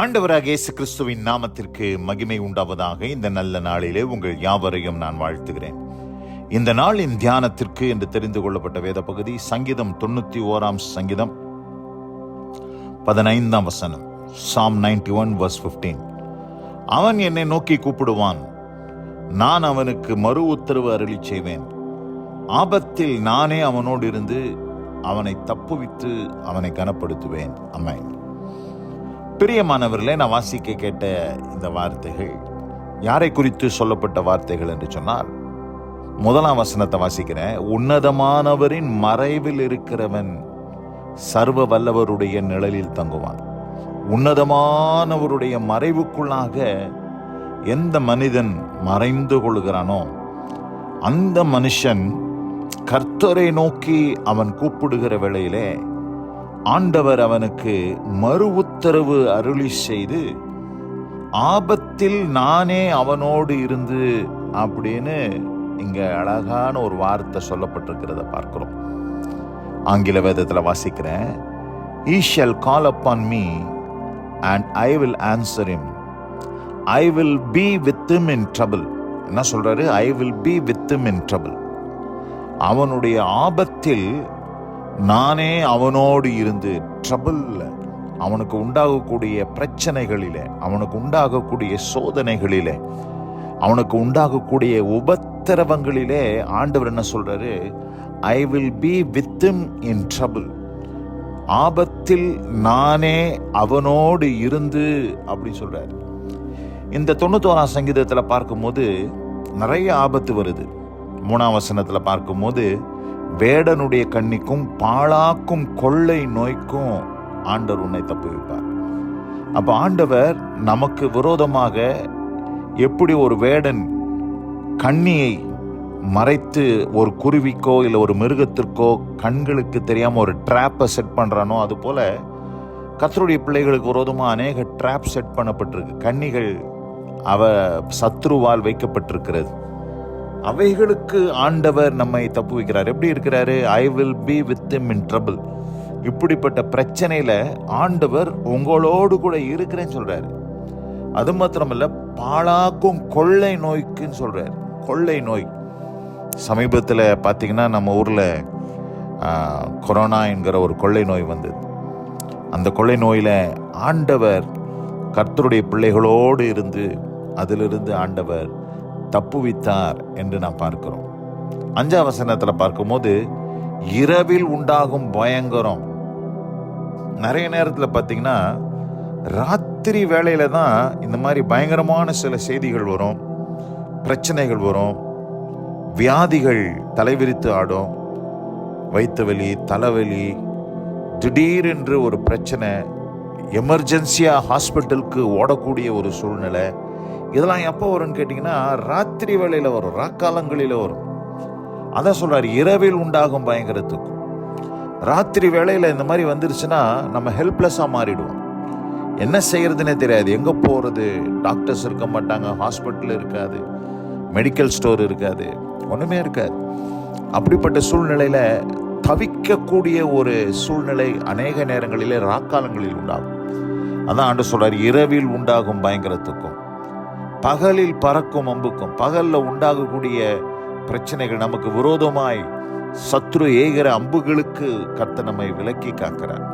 ஆண்டவராக இயேசு கிறிஸ்துவின் நாமத்திற்கு மகிமை உண்டாவதாக இந்த நல்ல நாளிலே உங்கள் யாவரையும் நான் வாழ்த்துகிறேன். இந்த நாளின் தியானத்திற்கு என்று தெரிந்து கொள்ளப்பட்ட வேத பகுதி சங்கீதம் தொண்ணூத்தி ஓராம் சங்கீதம் பதினைந்தாம் வசனம் psalm ninety one verse fifteen அவன் என்னை நோக்கி கூப்பிடுவான். நான் அவனுக்கு மறு உத்தரவு அருளி செய்வேன். ஆபத்தில் நானே அவனோடு இருந்து அவனை தப்புவித்து அவனை கனப்படுத்துவேன். அம்மாய் பிரியமானவர்களே நான் வாசிக்க கேட்ட இந்த வார்த்தைகள் யாரை குறித்து சொல்லப்பட்ட வார்த்தைகள் என்று சொன்னால் முதலாம் வசனத்தை வாசிக்கிறேன். உன்னதமானவரின் மறைவில் இருக்கிறவன் சர்வ வல்லவருடைய நிழலில் தங்குவான். உன்னதமானவருடைய மறைவுக்குள்ளாக எந்த மனிதன் மறைந்து கொள்கிறானோ அந்த மனுஷன் கர்த்தரை நோக்கி அவன் கூப்பிடுகிற வேளையிலே ஆண்டவர் அவனுக்கு மறு உத்தரவு அருளி செய்து ஆபத்தில் நானே அவனோடு இருந்து அப்படின்னு இங்க அழகான ஒரு வார்த்தை சொல்லப்பட்டிருக்கிறத பார்க்கிறோம். ஆங்கில வேதத்தில் வாசிக்கிறேன். He shall call upon me and I will answer him I will be with him in trouble என்ன சொல்றாரு? I will be with him in trouble அவனுடைய ஆபத்தில் நானே அவனோடு இருந்து ட்ரபிள்ல. அவனுக்கு உண்டாகக்கூடிய பிரச்சனைகளில் அவனுக்கு உண்டாகக்கூடிய சோதனைகளில் அவனுக்கு உண்டாகக்கூடிய உபத்திரவங்களிலே ஆண்டவர் என்ன சொல்றாரு? I will be with in trouble ஆபத்தில் நானே அவனோடு இருந்து அப்படி சொல்றாரு. இந்த தொண்ணூத்தோராம் சங்கீதத்தில் பார்க்கும்போது நிறைய ஆபத்து வருது. மூணாம் வசனத்தில் பார்க்கும்போது வேடனுடைய கண்ணிக்கும் பாழாக்கும் கொள்ளை நோய்க்கும் ஆண்டவர் உன்னை தப்பு வைப்பார் அப்ப ஆண்டவர் நமக்கு விரோதமாக எப்படி ஒரு வேடன் கண்ணியை மறைத்து ஒரு குருவிக்கோ இல்லை ஒரு மிருகத்திற்கோ கண்களுக்கு தெரியாம ஒரு ட்ராப்பை செட் பண்றானோ அது போல கத்தருடைய பிள்ளைகளுக்கு விரோதமாக அநேக ட்ராப் செட் பண்ணப்பட்டிருக்கு. கண்ணிகள் அவ சத்ருவால் வைக்கப்பட்டிருக்கிறது. அவைகளுக்கு ஆண்டவர் நம்மை தப்பு வைக்கிறார். எப்படி இருக்கிறாரு? I will be with in trouble இப்படிப்பட்ட பிரச்சனையில ஆண்டவர் உங்களோடு கூட இருக்கிறேன்னு சொல்றாரு. அது மாத்திரமல்ல பாழாக்கும் கொள்ளை நோய்க்குன்னு சொல்றாரு. கொள்ளை நோய். சமீபத்தில் பார்த்தீங்கன்னா நம்ம ஊரில் கொரோனா என்கிற ஒரு கொள்ளை நோய் வந்தது. அந்த கொள்ளை நோயில் ஆண்டவர் கர்த்தருடைய பிள்ளைகளோடு இருந்து அதிலிருந்து ஆண்டவர் தப்புவித்தார் என்று நாம் பார்க்கிறோம். அஞ்சாம் வசனத்தில் பார்க்கும்போது இரவில் உண்டாகும் பயங்கரம். நிறைய நேரத்தில் பார்த்தீங்கன்னா ராத்திரி வேளையில தான் இந்த மாதிரி பயங்கரமான சில செய்திகள் வரும். பிரச்சனைகள் வரும். வியாதிகள் தலைவிரித்து ஆடும். வயிற்று வலி தலைவலி திடீரென்று ஒரு பிரச்சனை எமர்ஜென்சியாக ஹாஸ்பிட்டலுக்கு ஓடக்கூடிய ஒரு சூழ்நிலை இதெல்லாம் எப்போ வரும்னு கேட்டிங்கன்னா ராத்திரி வேளையில் வரும். ராக்காலங்களில் வரும். அதான் சொல்கிறார் இரவில் உண்டாகும் பயங்கரத்துக்கும் ராத்திரி வேளையில் இந்த மாதிரி வந்துருச்சுன்னா நம்ம ஹெல்ப்லெஸ்ஸாக மாறிடுவோம். என்ன செய்கிறதுனே தெரியாது. எங்கே போகிறது டாக்டர்ஸ் இருக்க மாட்டாங்க ஹாஸ்பிட்டல் இருக்காது மெடிக்கல் ஸ்டோர் இருக்காது ஒன்றுமே இருக்காது. அப்படிப்பட்ட சூழ்நிலையில் தவிக்கக்கூடிய ஒரு சூழ்நிலை அநேக நேரங்களிலே ராக்காலங்களில் உண்டாகும். அதான் ஆண்டு சொல்கிறார் இரவில் உண்டாகும் பயங்கரத்துக்கும். பகலில் பறக்கும் அம்புக்கும் பகலில் உண்டாகக்கூடிய பிரச்சனைகள் நமக்கு விரோதமாய் சத்ரு ஏகிற அம்புகளுக்கு கர்த்த நம்மை விலக்கி காக்கிறார்.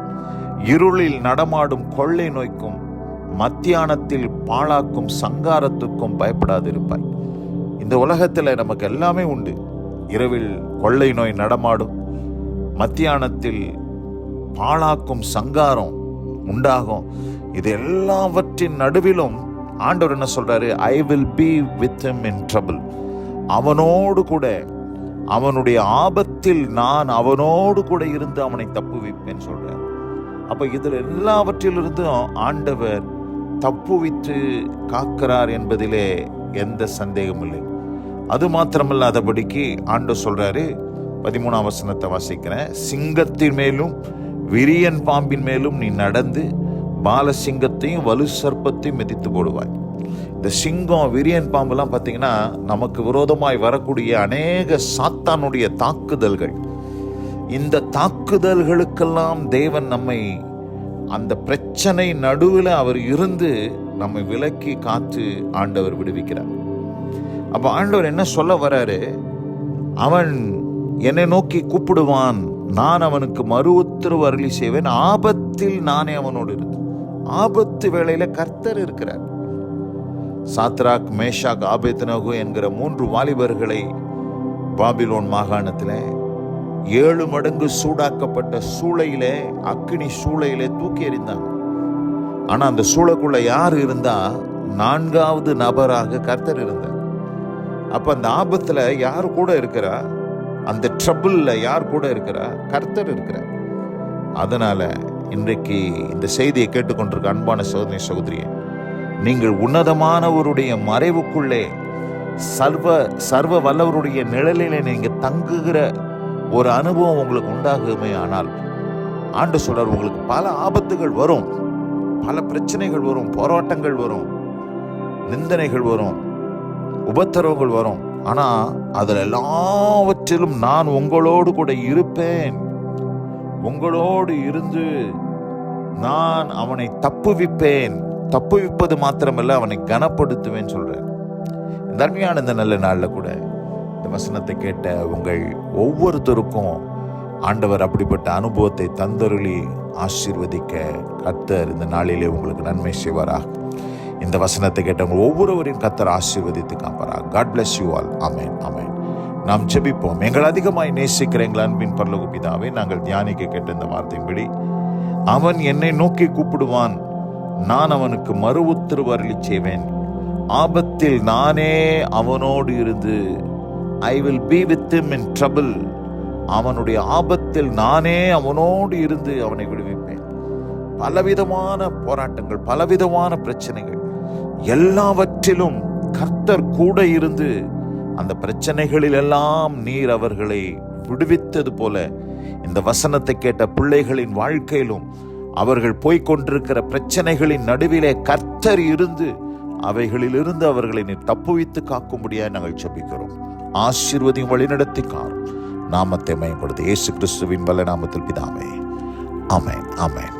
இருளில் நடமாடும் கொள்ளை நோய்க்கும் மத்தியானத்தில் பாழாக்கும் சங்காரத்துக்கும் பயப்படாதிருப்பாய். இந்த உலகத்தில் நமக்கு எல்லாமே உண்டு. இரவில் கொள்ளை நோய் நடமாடும் மத்தியானத்தில் பாழாக்கும் சங்காரம் உண்டாகும். இது எல்லாவற்றின் நடுவிலும் ஆண்டவர் என்ன சொல்றாரு? I will be with him in trouble அவனோடு கூட அவனுடைய ஆபத்தில் நான் அவனோடு கூட இருந்து அவனை தப்புவிப்பேன் சொல்றார். அப்ப இதுல எல்லாவற்றிலிருந்தும் ஆண்டவர் தப்புவித்து காக்கிறார் என்பதிலே எந்த சந்தேகமும் இல்லை. அது மாத்திரமல்லாதபடிக்கு ஆண்டவர் சொல்றாரு பதிமூணாம் வசனத்தை வாசிக்கிறேன். சிங்கத்தின் மேலும் விரியன் பாம்பின் மேலும் நீ நடந்து பாலசிங்கத்தையும் வலு சர்ப்பத்தையும் மிதித்து போடுவாய். இந்த சிங்கம் விரியன் பாம்புலாம் பார்த்தீங்கன்னா நமக்கு விரோதமாய் வரக்கூடிய அநேக சாத்தானுடைய தாக்குதல்கள். இந்த தாக்குதல்களுக்கெல்லாம் தேவன் நம்மை அந்த பிரச்சனை நடுவில் அவர் இருந்து நம்மை விலக்கி காத்து ஆண்டவர் விடுவிக்கிறார். அப்போ ஆண்டவர் என்ன சொல்ல வராரு? அவன் என்னை நோக்கி கூப்பிடுவான். நான் அவனுக்கு மறு உத்தரவு அருளி செய்வேன். ஆபத்தில் நானே அவனோடு இருந்து ஆபத்து வேளையில கர்த்தர் இருக்கிறார். சாத்ராக் மேஷாக் ஆபேத்னகு என்கிற மூன்று வாலிபர்களை பாபிலோன் மாகாணத்தில் ஏழு மடங்கு சூடாக்கப்பட்ட சூளையிலே அக்கினி சூளையிலே தூக்கி எறிந்தாங்க. ஆனால் அந்த சூளைக்குள்ள யார் இருந்தா நான்காவது நபராக கர்த்தர் இருந்தார். அப்ப அந்த ஆபத்துல யார் கூட இருக்கிறா? அந்த ட்ரபிள்ல யார் கூட இருக்கிறா? கர்த்தர் இருக்கிறார். அதனால இன்றைக்கு இந்த செய்தியை கேட்டுக்கொண்டிருக்க அன்பான சகோதரி சகோதரியே நீங்கள் உன்னதமானவருடைய மறைவுக்குள்ளே சர்வ சர்வ வல்லவருடைய நிழலிலே நீங்கள் தங்குகிற ஒரு அனுபவம் உங்களுக்கு உண்டாகுமே ஆனால் ஆண்டு சொல்றார் உங்களுக்கு பல ஆபத்துகள் வரும் பல பிரச்சனைகள் வரும் போராட்டங்கள் வரும் நிந்தனைகள் வரும் உபத்திரவங்கள் வரும். ஆனால் அதில் எல்லாவற்றிலும் நான் உங்களோடு கூட இருப்பேன். உங்களோடு இருந்து நான் அவனை தப்புவிப்பேன். தப்புவிப்பது மாத்திரமல்ல அவனை கனப்படுத்துவேன் சொல்றேன். இந்த இந்த நல்ல நாளில் கூட இந்த வசனத்தை கேட்ட உங்கள் ஒவ்வொருத்தருக்கும் ஆண்டவர் அப்படிப்பட்ட அனுபவத்தை தந்தருளி ஆசீர்வதிக்க கர்த்தர் இந்த நாளிலே உங்களுக்கு நன்மை செய்வாரா இந்த வசனத்தை கேட்டவங்க ஒவ்வொருவரையும் கத்தர் ஆசீர்வதித்து காப்பாரா God bless you all amen amen நாம் ஜெபிப்போம். எங்கள் அதிகமாய் நேசிக்கிற எங்கள் அன்பின் பரலோக பிதாவே நாங்கள் தியானிக்க கேட்ட இந்த வார்த்தையின்படி அவன் என்னை நோக்கி கூப்பிடுவான். நான் அவனுக்கு மறு உத்தரவு அருளி செய்வேன். ஆபத்தில் நானே அவனோடு இருந்து I will be with in trouble அவனுடைய ஆபத்தில் நானே அவனோடு இருந்து அவனை விடுவிப்பேன். பலவிதமான போராட்டங்கள் பலவிதமான பிரச்சனைகள் எல்லாவற்றிலும் கர்த்தர் கூட இருந்து அந்த பிரச்சனைகளில் எல்லாம் நீர் அவர்களை விடுவித்தது போல இந்த வசனத்தை கேட்ட பிள்ளைகளின் வாழ்க்கையிலும் அவர்கள் போய்கொண்டிருக்கிற பிரச்சனைகளின் நடுவிலே கர்த்தர் இருந்து அவைகளிலிருந்து அவர்களை நீர் தப்புவித்து காக்கும்படியாக நாங்கள் செபிக்கிறோம் ஆசீர்வதியும் வழிநடத்தி காரும் நாமத்தை மேம்படுத்த இயேசு கிறிஸ்துவின் வல்ல நாமத்தில் பிதாமே அமேன் அமேன்